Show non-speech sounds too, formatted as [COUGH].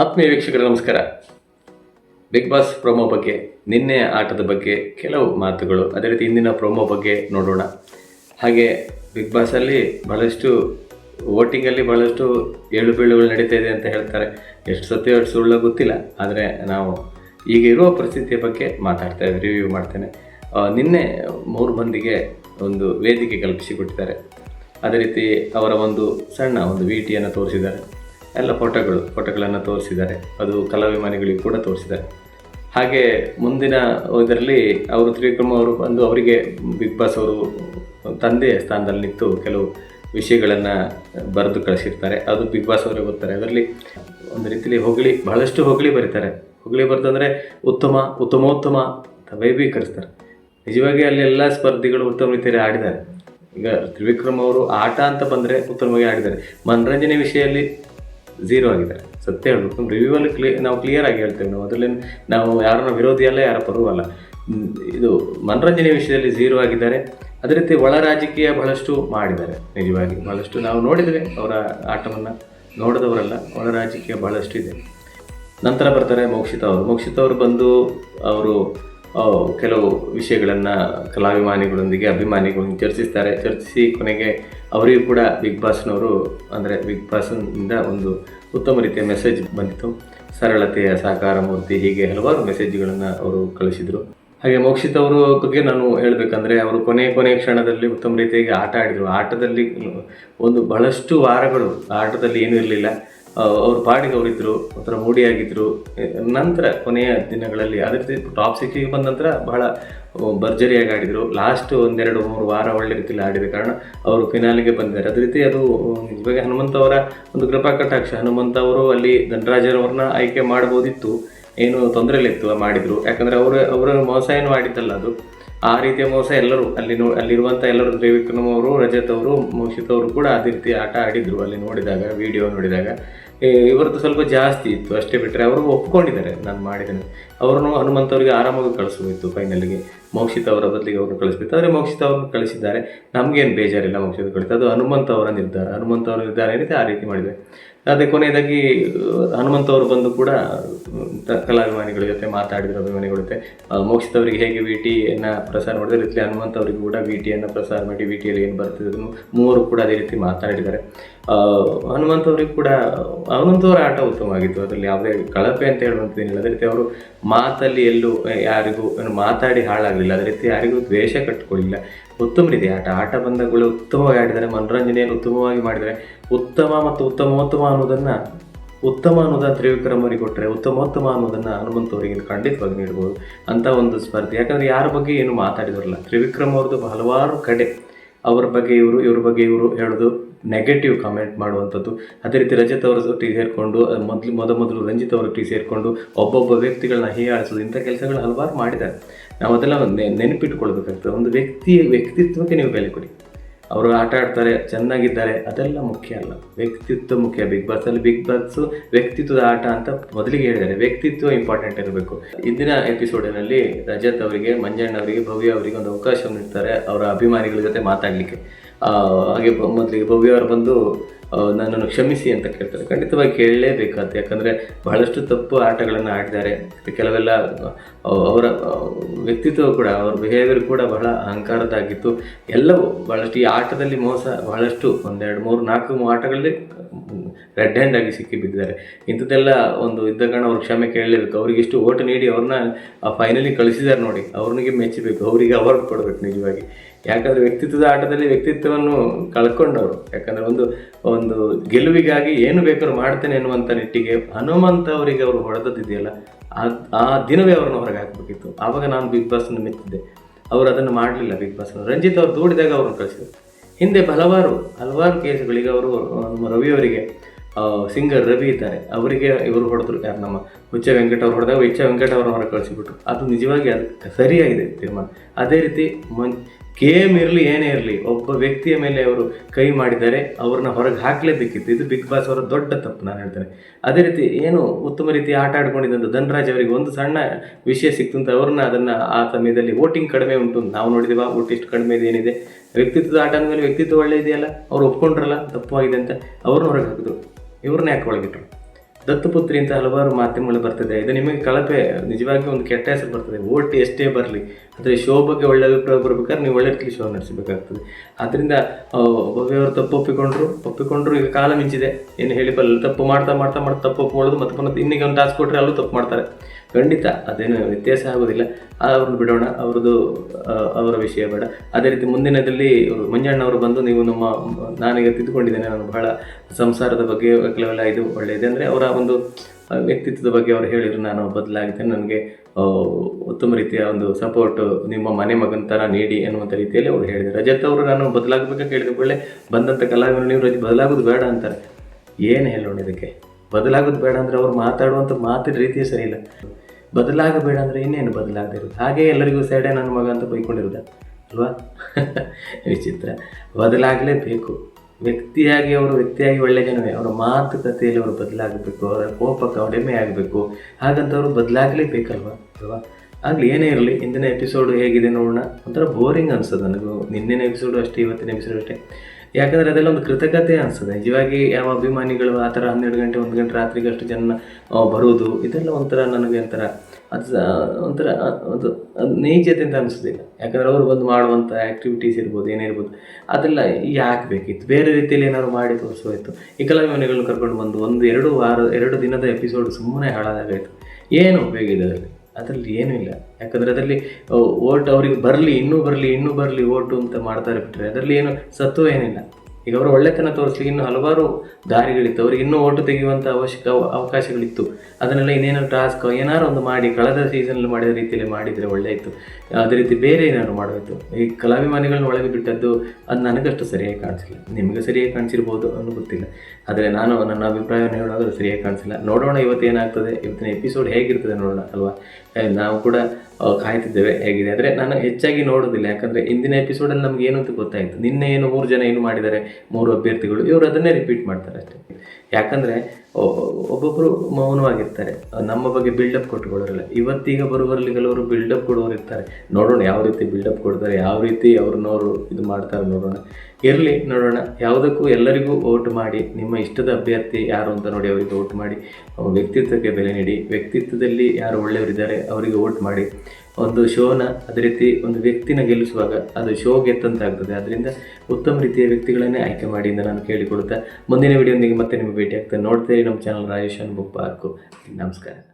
ಆತ್ಮೀಯ ವೀಕ್ಷಕರ, ನಮಸ್ಕಾರ. ಬಿಗ್ ಬಾಸ್ ಪ್ರೊಮೋ ಬಗ್ಗೆ, ನಿನ್ನೆ ಆಟದ ಬಗ್ಗೆ ಕೆಲವು ಮಾತುಗಳು. ಅದೇ ರೀತಿ ಇಂದಿನ ಪ್ರೊಮೋ ಬಗ್ಗೆ ನೋಡೋಣ. ಹಾಗೆ ಬಿಗ್ ಬಾಸಲ್ಲಿ ಬಹಳಷ್ಟು ವೋಟಿಂಗಲ್ಲಿ ಬಹಳಷ್ಟು ಏಳು ಬೀಳುಗಳು ನಡೀತಾ ಇದೆ ಅಂತ ಹೇಳ್ತಾರೆ. ಎಷ್ಟು ಸತ್ಯ, ಎಷ್ಟು ಸುಳ್ಳು ಗೊತ್ತಿಲ್ಲ. ಆದರೆ ನಾವು ಈಗ ಇರುವ ಪರಿಸ್ಥಿತಿಯ ಬಗ್ಗೆ ಮಾತಾಡ್ತಾ ಇದ್ದೀವಿ ರಿವ್ಯೂ ಮಾಡ್ತೇನೆ. ನಿನ್ನೆ ಮೂರು ಮಂದಿಗೆ ಒಂದು ವೇದಿಕೆ ಕಲ್ಪಿಸಿಕೊಟ್ಟಿದ್ದಾರೆ. ಅದೇ ರೀತಿ ಅವರ ಒಂದು ಸಣ್ಣ ಒಂದು ವಿ ಟಿಯನ್ನು ತೋರಿಸಿದ್ದಾರೆ. ಎಲ್ಲ ಫೋಟೋಗಳು, ಫೋಟೋಗಳನ್ನು ತೋರಿಸಿದ್ದಾರೆ. ಅದು ಕಲಾಭಿಮಾನಿಗಳಿಗೆ ಕೂಡ ತೋರಿಸಿದ್ದಾರೆ. ಹಾಗೆ ಮುಂದಿನ ಇದರಲ್ಲಿ ಅವರು ತ್ರಿವಿಕ್ರಮ ಅವರು ಬಂದು ಅವರಿಗೆ ಬಿಗ್ ಬಾಸ್ ಅವರು ತಂದೆಯ ಸ್ಥಾನದಲ್ಲಿ ನಿಂತು ಕೆಲವು ವಿಷಯಗಳನ್ನು ಬರೆದು ಕಳಿಸಿರ್ತಾರೆ. ಅದು ಬಿಗ್ ಬಾಸ್ ಅವರೇ ಗೊತ್ತಾರೆ ಅದರಲ್ಲಿ ಒಂದು ರೀತಿಯಲ್ಲಿ ಹೊಗಳಿ, ಬಹಳಷ್ಟು ಹೊಗಳಿ ಬರೀತಾರೆ. ಹೊಗಳಿ ಬರ್ತಂದರೆ ಉತ್ತಮ, ಉತ್ತಮೋತ್ತಮ ಅಂತ ಕರೆಸ್ತಾರೆ ನಿಜವಾಗಿ ಅಲ್ಲಿ ಎಲ್ಲ ಸ್ಪರ್ಧಿಗಳು ಉತ್ತಮ ರೀತಿಯಲ್ಲಿ ಆಡಿದ್ದಾರೆ. ಈಗ ತ್ರಿವಿಕ್ರಮ್ ಅವರು ಆಟ ಅಂತ ಬಂದರೆ ಉತ್ತಮವಾಗಿ ಆಡಿದ್ದಾರೆ. ಮನರಂಜನೆ ವಿಷಯದಲ್ಲಿ ಝೀರೋ ಆಗಿದ್ದಾರೆ ಸತ್ಯ ಹೇಳ್ಬೇಕು. ರಿವ್ಯೂವಲ್ಲಿ ಕ್ಲಿಯ ನಾವು ಕ್ಲಿಯರ್ ಆಗಿ ಹೇಳ್ತೇವೆ. ನಾವು ಅದರಲ್ಲಿ ನಾವು ಯಾರನ್ನ ವಿರೋಧಿ ಅಲ್ಲ, ಯಾರ ಪರವಲ್ಲ ಇದು ಮನರಂಜನೆ ವಿಷಯದಲ್ಲಿ ಝೀರೋ ಆಗಿದ್ದಾರೆ. ಅದೇ ರೀತಿ ಒಳ ರಾಜಕೀಯ ಬಹಳಷ್ಟು ಮಾಡಿದ್ದಾರೆ. ನಿಜವಾಗಿ ಬಹಳಷ್ಟು ನಾವು ನೋಡಿದರೆ ಅವರ ಆಟವನ್ನು ನೋಡಿದವರಲ್ಲ ಒಳ ರಾಜಕೀಯ ಬಹಳಷ್ಟು ಇದೆ ನಂತರ ಬರ್ತಾರೆ ಮೋಕ್ಷಿತ ಅವರು. ಮೋಕ್ಷಿತ ಅವರು ಬಂದು ಅವರು ಕೆಲವು ವಿಷಯಗಳನ್ನು ಕಲಾಭಿಮಾನಿಗಳೊಂದಿಗೆ ಅಭಿಮಾನಿಗಳೊಂದಿಗೆ ಚರ್ಚಿಸ್ತಾರೆ. ಚರ್ಚಿಸಿ ಕೊನೆಗೆ ಅವರಿಗೂ ಕೂಡ ಬಿಗ್ ಬಾಸ್ನವರು ಅಂದರೆ ಬಿಗ್ ಬಾಸ್ನಿಂದ ಒಂದು ಉತ್ತಮ ರೀತಿಯ ಮೆಸೇಜ್ ಬಂದಿತ್ತು. ಸರಳತೆಯ ಸಾಕಾರ ಮೂರ್ತಿ, ಹೀಗೆ ಹಲವಾರು ಮೆಸೇಜ್ಗಳನ್ನು ಅವರು ಕಳಿಸಿದರು. ಹಾಗೆ ಮೋಕ್ಷಿತ್ ಅವರ ಬಗ್ಗೆ ನಾನು ಹೇಳಬೇಕಂದ್ರೆ, ಅವರು ಕೊನೆ ಕೊನೆ ಕ್ಷಣದಲ್ಲಿ ಉತ್ತಮ ರೀತಿಯಾಗಿ ಆಟ ಆಡಿದರು. ಆಟದಲ್ಲಿ ಒಂದು ಬಹಳಷ್ಟು ವಾರಗಳು ಆಟದಲ್ಲಿ ಏನೂ ಇರಲಿಲ್ಲ. ಅವ್ರ ಪಾಡಿಗೆ ಅವರಿದ್ದರು ಒಂಥರ ಮೂಡಿಯಾಗಿದ್ದರು ನಂತರ ಕೊನೆಯ ದಿನಗಳಲ್ಲಿ ಅದಕ್ಕೆ ಟಾಪ್ ಸಿಕ್ಸಿಗೆ ಬಂದ ನಂತರ ಬಹಳ ಭರ್ಜರಿಯಾಗಿ ಆಡಿದರು. ಲಾಸ್ಟ್ ಒಂದೆರಡು ಮೂರು ವಾರ ಒಳ್ಳೆ ರೀತಿಯಲ್ಲಿ ಆಡಿದ ಕಾರಣ ಅವರು ಫಿನಾಲಿಗೆ ಬಂದಿದ್ದಾರೆ. ಅದೇ ರೀತಿ ಅದು ನಿಜವಾಗಿ ಹನುಮಂತ ಅವರ ಒಂದು ಕೃಪಾ ಕಟಾಕ್ಷ. ಹನುಮಂತ ಅವರು ಅಲ್ಲಿ ಧನರಾಜರವ್ರನ್ನ ಆಯ್ಕೆ ಮಾಡ್ಬೋದಿತ್ತು ಏನು ತೊಂದರೆಲಿತ್ತು ಮಾಡಿದರು. ಯಾಕಂದ್ರೆ ಅವರು, ಅವರ ಮೋಸ ಏನು ಮಾಡಿದ್ದಲ್ಲ ಅದು. ಆ ರೀತಿಯ ಮೋಸ ಎಲ್ಲರೂ, ಅಲ್ಲಿ ನೋ ಅಲ್ಲಿರುವಂಥ ಎಲ್ಲರೂ ತ್ರಿವಿಕ್ರಮ್ ಅವರು, ರಜತ್ ಅವರು ಮೋಹಿತ್ ಅವರು ಕೂಡ ಅದೇ ರೀತಿ ಆಟ ಆಡಿದ್ರು ಅಲ್ಲಿ ನೋಡಿದಾಗ ವಿಡಿಯೋ ನೋಡಿದಾಗ. ಇವರದ್ದು ಸ್ವಲ್ಪ ಜಾಸ್ತಿ ಇತ್ತು, ಅಷ್ಟೇ ಬಿಟ್ಟರೆ ಅವರು ಒಪ್ಕೊಂಡಿದ್ದಾರೆ ನಾನು ಮಾಡಿದ್ದೇನೆ. ಅವ್ರನ್ನು ಹನುಮಂತವ್ರಿಗೆ ಆರಾಮಾಗಿ ಕಳಿಸ್ಬೋದಿತ್ತು ಫೈನಲ್ಗೆ ಮೋಕ್ಷಿತ್ ಅವರ ಬದಲಿಗೆ ಅವರು ಕಳಿಸ್ಬೇಕು. ಆದರೆ ಮೋಕ್ಷಿತ ಅವ್ರನ್ನ ಕಳಿಸಿದ್ದಾರೆ. ನಮಗೇನು ಬೇಜಾರಿಲ್ಲ ಮೋಕ್ಷಿತ ಕಳಿಸಿ ಅದು ಹನುಮಂತ ಅವರ ನಿರ್ಧಾರ. ಹನುಮಂತ ಅವರ ನಿರ್ಧಾರ ಏನಿದೆ ಆ ರೀತಿ ಮಾಡಿದೆ ಅದೇ ಕೊನೆಯದಾಗಿ ಹನುಮಂತ ಅವರು ಬಂದು ಕೂಡ ಕಲಾಭಿಮಾನಿಗಳ ಜೊತೆ ಮಾತಾಡಿದ್ರು, ಅಭಿಮಾನಿಗಳ ಜೊತೆ. ಮೋಕ್ಷಿತ ಅವರಿಗೆ ಹೇಗೆ ವಿ ಟಿಯನ್ನು ಪ್ರಸಾರ ಮಾಡಿದ್ರೆ ರೀತಿ ಹನುಮಂತ ಅವರಿಗೆ ಕೂಡ ವಿ ಟಿಯನ್ನು ಪ್ರಸಾರ ಮಾಡಿ ವಿ ಟಿಯಲ್ಲಿ ಏನು ಅದನ್ನು ಮೂವರು ಕೂಡ ಅದೇ ರೀತಿ ಮಾತಾಡಿದ್ದಾರೆ. ಹನುಮಂತ ಅವರಿಗೆ ಕೂಡ, ಹನುಮಂತ ಅವರ ಆಟ ಉತ್ತಮವಾಗಿತ್ತು ಅದರಲ್ಲಿ ಯಾವುದೇ ಕಳಪೆ ಅಂತ ಹೇಳುವಂಥದ್ದೇನಿಲ್ಲ ಅದೇ ರೀತಿ ಅವರು ಮಾತಲ್ಲಿ ಎಲ್ಲೂ, ಯಾರಿಗೂ ಮಾತಾಡಿ ಹಾಳಾಗಲಿಲ್ಲ. ಅದೇ ರೀತಿ ಯಾರಿಗೂ ದ್ವೇಷ ಕಟ್ಕೊಳ್ಳಿಲ್ಲ. ಉತ್ತಮ ರೀತಿ ಆಟ. ಆಟ ಬಂಧಗಳು ಉತ್ತಮವಾಗಿ ಆಡಿದರೆ ಮನೋರಂಜನೆಯನ್ನು ಉತ್ತಮವಾಗಿ ಮಾಡಿದರೆ ಉತ್ತಮ ಮತ್ತು ಉತ್ತಮೋತ್ತಮ ಅನ್ನೋದನ್ನು ಉತ್ತಮ ಅನ್ನೋದನ್ನು ತ್ರಿವಿಕ್ರಮ್ ಅವರಿಗೆ ಕೊಟ್ಟರೆ ಉತ್ತಮೋತ್ತಮ ಅನ್ನೋದನ್ನು ಹನುಮಂತ ಅವರಿಗೆ ಖಂಡಿತವಾಗಿ ನೀಡ್ಬೋದು. ಅಂತ ಒಂದು ಸ್ಪರ್ಧೆ. ಯಾಕಂದರೆ ಯಾರ ಬಗ್ಗೆ ಏನು ಮಾತಾಡಿದ್ರಲ್ಲ, ತ್ರಿವಿಕ್ರಮ್ ಅವ್ರದ್ದು ಹಲವಾರು ಕಡೆ. ಅವ್ರ ಬಗ್ಗೆ ಇವರು, ಇವ್ರ ಬಗ್ಗೆ ಇವರು ಹೇಳೋದು ನೆಗೆಟಿವ್ ಕಾಮೆಂಟ್ ಮಾಡುವಂಥದ್ದು. ಅದೇ ರೀತಿ ರಜತ್ ಅವರ ಒಟ್ಟಿಗೆ ಸೇರಿಕೊಂಡು ಮೊದಲು ಮೊದ ಮೊದಲು ರಂಜಿತ್ ಅವರ ಸೇರಿಕೊಂಡು, ಒಬ್ಬೊಬ್ಬ ವ್ಯಕ್ತಿಗಳನ್ನ ಹೀಯಾಳಿಸೋದು ಇಂಥ ಕೆಲಸಗಳು ಹಲವಾರು ಮಾಡಿದ್ದಾರೆ. ನಾವು ಅದೆಲ್ಲ ನೆನಪಿಟ್ಕೊಳ್ಬೇಕಾಗ್ತದೆ. ಒಂದು ವ್ಯಕ್ತಿಯ ವ್ಯಕ್ತಿತ್ವಕ್ಕೆ ನೀವು ಬೆಲೆ ಕೊಡಿ. ಅವರು ಆಟ ಆಡ್ತಾರೆ, ಚೆನ್ನಾಗಿದ್ದಾರೆ, ಅದೆಲ್ಲ ಮುಖ್ಯ ಅಲ್ಲ. ವ್ಯಕ್ತಿತ್ವ ಮುಖ್ಯ. ಬಿಗ್ ಬಾಸ್ ಅಲ್ಲಿ ಬಿಗ್ ಬಾಸ್ ವ್ಯಕ್ತಿತ್ವದ ಆಟ ಅಂತ ಮೊದಲಿಗೆ ಹೇಳಿದ್ದಾರೆ. ವ್ಯಕ್ತಿತ್ವ ಇಂಪಾರ್ಟೆಂಟ್ ಇರಬೇಕು. ಇಂದಿನ ಎಪಿಸೋಡಿನಲ್ಲಿ ರಜತ್ ಅವರಿಗೆ, ಮಂಜಣ್ಣ ಅವರಿಗೆ, ಭವ್ಯ ಅವರಿಗೆ ಒಂದು ಅವಕಾಶವನ್ನು ನೀಡ್ತಾರೆ ಅವರ ಅಭಿಮಾನಿಗಳ ಜೊತೆ ಮಾತಾಡಲಿಕ್ಕೆ. ಹಾಗೆ ಮೊದಲಿಗೆ ಭವ್ಯ ಅವರು ಬಂದು ನನ್ನನ್ನು ಕ್ಷಮಿಸಿ ಅಂತ ಕೇಳ್ತಾರೆ. ಖಂಡಿತವಾಗಿ ಕೇಳಲೇಬೇಕಾಗುತ್ತೆ. ಯಾಕಂದರೆ ಬಹಳಷ್ಟು ತಪ್ಪು ಆಟಗಳನ್ನು ಆಡಿದ್ದಾರೆ. ಕೆಲವೆಲ್ಲ ಅವರ ವ್ಯಕ್ತಿತ್ವ ಕೂಡ, ಅವ್ರ ಬಿಹೇವಿಯರ್ ಕೂಡ ಬಹಳ ಅಹಂಕಾರದಾಗಿತ್ತು ಎಲ್ಲವೂ ಬಹಳಷ್ಟು ಈ ಆಟದಲ್ಲಿ ಮೋಸ, ಬಹಳಷ್ಟು ಒಂದೆರಡು ಮೂರು ನಾಲ್ಕು ಆಟಗಳಲ್ಲಿ ರೆಡ್ ಹ್ಯಾಂಡ್ ಆಗಿ ಸಿಕ್ಕಿ ಬಿದ್ದಿದ್ದಾರೆ. ಇಂಥದ್ದೆಲ್ಲ ಒಂದು ಇದ್ದ ಕಾರಣ ಅವ್ರು ಕ್ಷಮೆ ಕೇಳಲೇಬೇಕು. ಅವರಿಗೆ ಇಷ್ಟು ಓಟ್ ನೀಡಿ ಅವ್ರನ್ನ ಫೈನಲಿ ಕಳಿಸಿದ್ದಾರೆ ನೋಡಿ. ಅವ್ರನಿಗೆ ಮೆಚ್ಚಬೇಕು. ಅವರಿಗೆ ಅವಾರ್ಡ್ ಕೊಡಬೇಕು ನಿಜವಾಗಿ. ಯಾಕಂದರೆ ವ್ಯಕ್ತಿತ್ವದ ಆಟದಲ್ಲಿ ವ್ಯಕ್ತಿತ್ವವನ್ನು ಕಳ್ಕೊಂಡವರು. ಯಾಕಂದರೆ ಒಂದು ಒಂದು ಗೆಲುವಿಗಾಗಿ ಏನು ಬೇಕಾದ್ರೂ ಮಾಡ್ತೇನೆ ಎನ್ನುವಂಥ ನಿಟ್ಟಿಗೆ ಹನುಮಂತ ಅವರಿಗೆ ಅವರು ಹೊಡೆದದ್ದಿದೆಯಲ್ಲ, ಆ ಆ ದಿನವೇ ಅವ್ರನ್ನ ಹೊರಗೆ ಹಾಕಬೇಕಿತ್ತು. ಆವಾಗ ನಾನು ಬಿಗ್ ಬಾಸ್ನ ಮೆಚ್ಚಿದ್ದೆ ಅವರು ಅದನ್ನು ಮಾಡಲಿಲ್ಲ ಬಿಗ್ ಬಾಸ್ ರಂಜಿತ್ ಅವರು ದೂಡಿದಾಗ ಅವರು ಕಳಿಸಿದ್ರು. ಹಿಂದೆ ಹಲವಾರು ಹಲವಾರು ಕೇಸುಗಳಿಗೆ ಅವರು ರವಿ ಅವರಿಗೆ ಸಿಂಗರ್ ರವಿ ಇದ್ದಾರೆ. ಅವರಿಗೆ ಇವರು ಹೊಡೆದ್ರು. ಯಾರು ನಮ್ಮ ಹುಚ್ಚ ವೆಂಕಟ ಅವರು ಹೊಡೆದಾಗ ಹುಚ್ಚ ವೆಂಕಟ ಅವ್ರನ್ನ ಹೊರಗೆ ಕಳಿಸಿಬಿಟ್ರು. ಅದು ನಿಜವಾಗಿ ಅದು ಸರಿಯಾಗಿದೆ ತೀರ್ಮಾನ. ಅದೇ ರೀತಿ ಮನ್ ಗೇಮ್ ಇರಲಿ, ಏನೇ ಇರಲಿ, ಒಬ್ಬ ವ್ಯಕ್ತಿಯ ಮೇಲೆ ಅವರು ಕೈ ಮಾಡಿದ್ದಾರೆ ಅವ್ರನ್ನ ಹೊರಗೆ ಹಾಕಲೇಬೇಕಿತ್ತು. ಇದು ಬಿಗ್ ಬಾಸ್ ಅವರ ದೊಡ್ಡ ತಪ್ಪು ನಾನು ಹೇಳ್ತೇನೆ. ಅದೇ ರೀತಿ ಏನು ಉತ್ತಮ ರೀತಿ ಆಟ ಆಡ್ಕೊಂಡಿದ್ದಂಥ ಧನರಾಜ್ ಅವರಿಗೆ ಒಂದು ಸಣ್ಣ ವಿಷಯ ಸಿಕ್ತು ಅಂತ ಅವ್ರನ್ನ ಅದನ್ನು ಆ ಸಮಯದಲ್ಲಿ ವೋಟಿಂಗ್ ಕಡಿಮೆ ಉಂಟು ನಾವು ನೋಡಿದೀವ. ವೋಟ್ ಇಷ್ಟು ಕಡಿಮೆ ಇದೆ, ಏನಿದೆ? ವ್ಯಕ್ತಿತ್ವದ ಆಟ ಅಂದಮೇಲೆ ವ್ಯಕ್ತಿತ್ವ ಒಳ್ಳೆ ಇದೆಯಲ್ಲ ಅವ್ರು ಒಪ್ಕೊಂಡ್ರಲ್ಲ, ತಪ್ಪು ಆಗಿದೆ ಅಂತ ಅವ್ರನ್ನ ಹೊರಗೆ ಹಾಕಿದ್ರು. ಇವ್ರನ್ನ ಯಾಕೆ ಒಳಗಿಟ್ರು ದತ್ತಪುತ್ರಿ ಅಂತ ಹಲವಾರು ಮಾಧ್ಯಮಗಳು ಬರ್ತದೆ. ಇದು ನಿಮಗೆ ಕಳಪೆ, ನಿಜವಾಗಿ ಒಂದು ಕೆಟ್ಟ ಹೆಸರು ಬರ್ತದೆ. ಓಟ್ ಎಷ್ಟೇ ಬರಲಿ ಅಂದರೆ ಶೋ ಬಗ್ಗೆ ಒಳ್ಳೆ ಅಭಿಪ್ರಾಯ ಬರ್ಬೇಕಾದ್ರೆ ನೀವು ಒಳ್ಳೆ ರೀತಿಯಲ್ಲಿ ಶೋ ನಡೆಸಬೇಕಾಗ್ತದೆ. ಆದ್ದರಿಂದ ಭವ್ಯವರು ತಪ್ಪು ಒಪ್ಪಿಕೊಂಡ್ರು ಒಪ್ಪಿಕೊಂಡ್ರು ಈಗ ಕಾಲ ಮಿಂಚಿದೆ. ಏನು ಹೇಳಿ ಬರಲ್ಲ. ತಪ್ಪು ಮಾಡ್ತಾ ಮಾಡ್ತಾ ಮಾಡ್ತಾ ತಪ್ಪು ಒಪ್ಪಿಕೊಳ್ಳೋದು ಮತ್ತೆ ಪುನಃ ಒಂದು ಟಾಸ್ಕ್ ಕೊಟ್ಟರೆ ಅಲ್ಲೂ ತಪ್ಪು ಮಾಡ್ತಾರೆ. ಖಂಡಿತ ಅದೇನು ವ್ಯತ್ಯಾಸ ಆಗೋದಿಲ್ಲ ಅವ್ರನ್ನ ಬಿಡೋಣ, ಅವ್ರದ್ದು ಅವರ ವಿಷಯ ಬೇಡ. ಅದೇ ರೀತಿ ಮುಂದಿನದಲ್ಲಿ ಮಂಜಣ್ಣವರು ಬಂದು ನೀವು ನಮ್ಮ ನಾನೀಗ ತಿದ್ದುಕೊಂಡಿದ್ದೇನೆ, ನಾನು ಬಹಳ ಸಂಸಾರದ ಬಗ್ಗೆ ಕೆಲವೆಲ್ಲ ಇದು ಒಳ್ಳೆಯದು. ಅಂದರೆ ಅವರ ಒಂದು ವ್ಯಕ್ತಿತ್ವದ ಬಗ್ಗೆ ಅವರು ಹೇಳಿದ್ರು, ನಾನು ಬದಲಾಗಿದ್ದೇನೆ, ನನಗೆ ಉತ್ತಮ ರೀತಿಯ ಒಂದು ಸಪೋರ್ಟ್ ನಿಮ್ಮ ಮನೆ ಮಗನ ಥರ ನೀಡಿ ಎನ್ನುವಂಥ ರೀತಿಯಲ್ಲಿ ಅವರು ಹೇಳಿದರು. ರಜತ್ ಅವರು, ನಾನು ಬದಲಾಗಬೇಕಂತ ಹೇಳಿದ ಕೂಡಲೇ ಬಂದಂಥ ಕಲಾವಿದರು, ನೀವು ರಜೆ ಬದಲಾಗೋದು ಬೇಡ ಅಂತಾರೆ. ಏನು ಹೇಳೋಣ ಇದಕ್ಕೆ? ಬದಲಾಗೋದು ಬೇಡ ಅಂದರೆ ಅವ್ರು ಮಾತಾಡುವಂಥ ಮಾತಿನ ರೀತಿಯೇ ಸರಿ ಇಲ್ಲ. ಬದಲಾಗಬೇಡ ಅಂದರೆ ಇನ್ನೇನು ಬದಲಾಗದೇ ಇರುತ್ತೆ ಹಾಗೆ ಎಲ್ಲರಿಗೂ ಸೇಡೆ ನನ್ನ ಮಗ ಅಂತ ಬೈಕೊಂಡಿರೋದ ಅಲ್ವಾ? [LAUGHS] ವಿಚಿತ್ರ. ಬದಲಾಗಲೇಬೇಕು. ವ್ಯಕ್ತಿಯಾಗಿ ಅವರು, ವ್ಯಕ್ತಿಯಾಗಿ ಒಳ್ಳೆ ಜನವೇ, ಅವರ ಮಾತುಕತೆಯಲ್ಲಿ ಅವರು ಬದಲಾಗಬೇಕು, ಅವರ ಕೋಪ ಕಡಿಮೆ ಆಗಬೇಕು ಹಾಗಂತ ಅವರು ಬದಲಾಗಲೇಬೇಕಲ್ವಾ, ಅಲ್ವಾ? ಆಗಲಿ, ಏನೇ ಇರಲಿ, ಇಂದಿನ ಎಪಿಸೋಡು ಹೇಗಿದೆ ನೋಡೋಣ? ಒಂಥರ ಬೋರಿಂಗ್ ಅನ್ಸೋದು ನನಗೂ. ನಿನ್ನೆ ಎಪಿಸೋಡು ಅಷ್ಟೇ, ಇವತ್ತಿನ ಎಪಿಸೋಡ್ ಅಷ್ಟೇ. ಯಾಕಂದರೆ ಅದೆಲ್ಲ ಒಂದು ಕೃತಕತೆ ಅನಿಸ್ತದೆ ನಿಜವಾಗಿ ಯಾವ ಅಭಿಮಾನಿಗಳು ಆ ಥರ ಹನ್ನೆರಡು ಗಂಟೆ, ಒಂದು ಗಂಟೆ ರಾತ್ರಿಗೆ ಅಷ್ಟು ಜನ ಬರೋದು, ಇದೆಲ್ಲ ಒಂಥರ ನನಗೆ ಒಂಥರ ಅದು ಒಂಥರ, ಅದು ನೈಜತೆ ಅಂತ ಅನಿಸೋದಿಲ್ಲ ಯಾಕಂದರೆ ಅವರು ಬಂದು ಮಾಡುವಂಥ ಆ್ಯಕ್ಟಿವಿಟೀಸ್ ಇರ್ಬೋದು, ಏನಿರ್ಬೋದು, ಅದೆಲ್ಲ ಯಾಕೆ ಬೇಕಿತ್ತು? ಬೇರೆ ರೀತಿಯಲ್ಲಿ ಏನಾದ್ರು ಮಾಡಿ ತೋರಿಸೋಯ್ತು ಈ ಕಲಾವಿಮನೆಗಳನ್ನ ಕರ್ಕೊಂಡು ಬಂದು ಒಂದು, ಎರಡು ವಾರ, ಎರಡು ದಿನದ ಎಪಿಸೋಡ್ ಸುಮ್ಮನೆ ಹಾಳಾದಾಗಾಯಿತು. ಏನು ಉಪಯೋಗ ಇದೆ ಅದರಲ್ಲಿ? ಅದರಲ್ಲಿ ಏನೂ ಇಲ್ಲ. ಯಾಕಂದರೆ ಅದರಲ್ಲಿ ಓಟ್ ಅವ್ರಿಗೆ ಬರಲಿ, ಇನ್ನೂ ಬರಲಿ ಇನ್ನೂ ಬರಲಿ, ಓಟು ಅಂತ ಮಾಡ್ತಾರೆ ಬಿಟ್ಟರೆ ಅದರಲ್ಲಿ ಏನು ಸತ್ವ ಏನಿಲ್ಲ. ಈಗ ಅವರು ಒಳ್ಳೆತನ ತೋರಿಸ್ಲಿಕ್ಕೆ ಇನ್ನೂ ಹಲವಾರು ದಾರಿಗಳಿತ್ತು. ಅವ್ರಿಗೆ ಇನ್ನೂ ಓಟು ತೆಗೆಯುವಂಥ ಅವಶ್ಯಕ ಅವಕಾಶಗಳಿತ್ತು. ಅದನ್ನೆಲ್ಲ ಇನ್ನೇನೋ ಟಾಸ್ಕ್ ಏನಾರು ಒಂದು ಮಾಡಿ, ಕಳೆದ ಸೀಸನಲ್ಲಿ ಮಾಡಿದ ರೀತಿಯಲ್ಲಿ ಮಾಡಿದರೆ ಒಳ್ಳೆ ಇತ್ತು ಅದೇ ರೀತಿ ಬೇರೆ ಏನಾದ್ರು ಮಾಡೋಯ್ತು ಈ ಕಲಾಭಿಮಾನಿಗಳನ್ನ ಒಳಗೆ ಬಿಟ್ಟದ್ದು ಅದು ನನಗಷ್ಟು ಸರಿಯಾಗಿ ಕಾಣಿಸಿಲ್ಲ. ನಿಮಗೆ ಸರಿಯಾಗಿ ಕಾಣಿಸಿರ್ಬೋದು ಅನ್ನೋ ಗೊತ್ತಿಲ್ಲ. ಆದರೆ ನಾನು ನನ್ನ ಅಭಿಪ್ರಾಯವನ್ನು ಹೇಳೋದು ಸರಿಯಾಗಿ ಕಾಣಿಸಿಲ್ಲ. ನೋಡೋಣ ಇವತ್ತು ಏನಾಗ್ತದೆ? ಇವತ್ತಿನ ಎಪಿಸೋಡ್ ಹೇಗಿರ್ತದೆ ನೋಡೋಣ ಅಲ್ವಾ? ನಾವು ಕೂಡ ಕಾಯ್ತಿದ್ದೇವೆ ಹೇಗಿದೆ ಅಂದರೆ ನಾನು ಹೆಚ್ಚಾಗಿ ನೋಡೋದಿಲ್ಲ. ಯಾಕಂದರೆ ಇಂದಿನ ಎಪಿಸೋಡಲ್ಲಿ ನಮ್ಗೆ ಏನು ಅಂತ ಗೊತ್ತಾಯಿತು. ನಿನ್ನೆ ಏನು ಮೂರು ಜನ ಏನು ಮಾಡಿದ್ದಾರೆ, ಮೂರು ಅಭ್ಯರ್ಥಿಗಳು, ಇವರು ಅದನ್ನೇ ರಿಪೀಟ್ ಮಾಡ್ತಾರೆ ಅಷ್ಟೇ. ಯಾಕಂದರೆ ಒಬ್ಬೊಬ್ಬರು ಮೌನವಾಗಿರ್ತಾರೆ. ನಮ್ಮ ಬಗ್ಗೆ ಬಿಲ್ಡಪ್ ಕೊಟ್ಕೊಳ್ಳೋರಿಲ್ಲ ಇವತ್ತೀಗ ಬರುವರಲ್ಲಿ ಕೆಲವರು ಬಿಲ್ಡಪ್ ಕೊಡೋರು ಇರ್ತಾರೆ. ನೋಡೋಣ ಯಾವ ರೀತಿ ಬಿಲ್ಡಪ್ ಕೊಡ್ತಾರೆ, ಯಾವ ರೀತಿ ಅವ್ರನ್ನವರು ಇದು ಮಾಡ್ತಾರೆ ನೋಡೋಣ. ಇರಲಿ ನೋಡೋಣ. ಯಾವುದಕ್ಕೂ ಎಲ್ಲರಿಗೂ ಓಟ್ ಮಾಡಿ, ನಿಮ್ಮ ಇಷ್ಟದ ಅಭ್ಯರ್ಥಿ ಯಾರು ಅಂತ ನೋಡಿ ಅವರಿಗೆ ಓಟ್ ಮಾಡಿ. ವ್ಯಕ್ತಿತ್ವಕ್ಕೆ ಬೆಲೆ ನೀಡಿ, ವ್ಯಕ್ತಿತ್ವದಲ್ಲಿ ಯಾರು ಒಳ್ಳೆಯವರಿದ್ದಾರೆ, ಅವರಿಗೆ ಓಟ್ ಮಾಡಿ. ಒಂದು ಶೋನ ಅದೇ ರೀತಿ ಒಂದು ವ್ಯಕ್ತಿನ ಗೆಲ್ಲಿಸುವಾಗ ಅದು ಶೋ ಗೆತ್ತಂತಾಗ್ತದೆ ಅದರಿಂದ ಉತ್ತಮ ರೀತಿಯ ವ್ಯಕ್ತಿಗಳನ್ನೇ ಆಯ್ಕೆ ಮಾಡಿ ಅಂತ ನಾನು ಕೇಳಿಕೊಡುತ್ತಾ ಮುಂದಿನ ವಿಡಿಯೋನಿಗೆ ಮತ್ತೆ ನಿಮಗೆ ಭೇಟಿ ಆಗ್ತಾ ನೋಡ್ತೀರಿ ನಮ್ಮ ಚಾನಲ್ ರಾಜೇಶನ್ ಬುಕ್ ಪಾರ್ಕು. ನಮಸ್ಕಾರ.